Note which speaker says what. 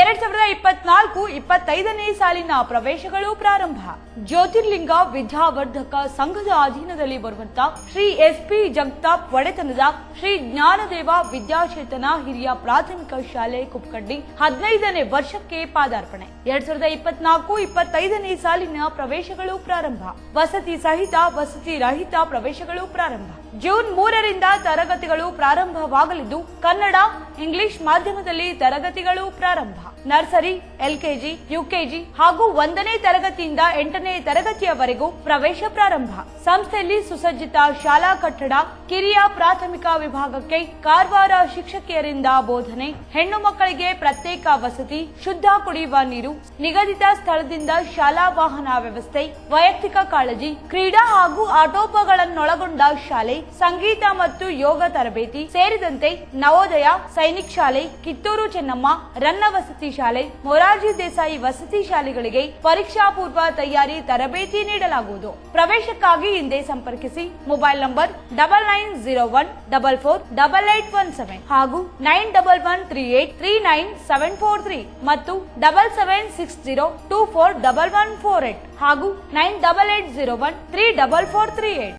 Speaker 1: ಎರಡ್ ಸಾವಿರದ ಇಪ್ಪತ್ನಾಲ್ಕು ಇಪ್ಪತ್ತೈದನೇ ಸಾಲಿನ ಪ್ರವೇಶಗಳು ಪ್ರಾರಂಭ. ಜ್ಯೋತಿರ್ಲಿಂಗ ವಿದ್ಯಾವರ್ಧಕ ಸಂಘದ ಅಧೀನದಲ್ಲಿ ಬರುವಂತ ಶ್ರೀ ಎಸ್ ಪಿ ಜಗತಾಪ್ ಒಡೆತನದ ಶ್ರೀ ಜ್ಞಾನದೇವ ವಿದ್ಯಾಚೇತನ ಹಿರಿಯ ಪ್ರಾಥಮಿಕ ಶಾಲೆ ಕುಪ್ಕಂಡಿ ಹದಿನೈದನೇ ವರ್ಷಕ್ಕೆ ಪಾದಾರ್ಪಣೆ. ಎರಡ್ ಸಾವಿರದ ಇಪ್ಪತ್ನಾಲ್ಕು ಇಪ್ಪತ್ತೈದನೇ ಸಾಲಿನ ಪ್ರವೇಶಗಳು ಪ್ರಾರಂಭ. ವಸತಿ ಸಹಿತ ವಸತಿ ರಹಿತ ಪ್ರವೇಶಗಳು ಪ್ರಾರಂಭ. ಜೂನ್ ಮೂರರಿಂದ ತರಗತಿಗಳು ಪ್ರಾರಂಭವಾಗಲಿದ್ದು ಕನ್ನಡ, ಇಂಗ್ಲಿಷ್ ಮಾಧ್ಯಮದಲ್ಲಿ ತರಗತಿಗಳು ಪ್ರಾರಂಭ. ನರ್ಸರಿ, ಎಲ್ಕೆಜಿ, ಯುಕೆಜಿ ಹಾಗೂ ಒಂದನೇ ತರಗತಿಯಿಂದ ಎಂಟನೇ ತರಗತಿಯವರೆಗೂ ಪ್ರವೇಶ ಪ್ರಾರಂಭ. ಸಂಸ್ಥೆಯಲ್ಲಿ ಸುಸಜ್ಜಿತ ಶಾಲಾ ಕಟ್ಟಡ, ಕಿರಿಯ ಪ್ರಾಥಮಿಕ ವಿಭಾಗಕ್ಕೆ ಕಾರವಾರ ಶಿಕ್ಷಕಿಯರಿಂದ ಬೋಧನೆ, ಹೆಣ್ಣು ಮಕ್ಕಳಿಗೆ ಪ್ರತ್ಯೇಕ ವಸತಿ, ಶುದ್ಧ ಕುಡಿಯುವ ನೀರು, ನಿಗದಿತ ಸ್ಥಳದಿಂದ ಶಾಲಾ ವಾಹನ ವ್ಯವಸ್ಥೆ, ವೈಯಕ್ತಿಕ ಕಾಳಜಿ, ಕ್ರೀಡಾ ಹಾಗೂ ಆಟೋಪಗಳನ್ನೊಳಗೊಂಡ ಶಾಲೆ, ಸಂಗೀತ ಮತ್ತು ಯೋಗ ತರಬೇತಿ ಸೇರಿದಂತೆ ನವೋದಯ, ಸೈನಿಕ್ ಶಾಲೆ, ಕಿತ್ತೂರು ಚೆನ್ನಮ್ಮ ರನ್ನ ವಸತಿ ಶಾಲೆ, ಮೊರಾರ್ಜಿ ದೇಸಾಯಿ ವಸತಿ ಶಾಲೆಗಳಿಗೆ ಪರೀಕ್ಷಾ ಪೂರ್ವ ತಯಾರಿ ತರಬೇತಿ ನೀಡಲಾಗುವುದು. ಪ್ರವೇಶಕ್ಕಾಗಿ ಹಿಂದೆ ಸಂಪರ್ಕಿಸಿ, mobile number double nine zero one double four double eight one seven ಹಾಗೂ nine double one three eight three nine seven four three ಮತ್ತು double seven six zero two four double one four eight ಹಾಗೂ nine double eight zero one three double four three eight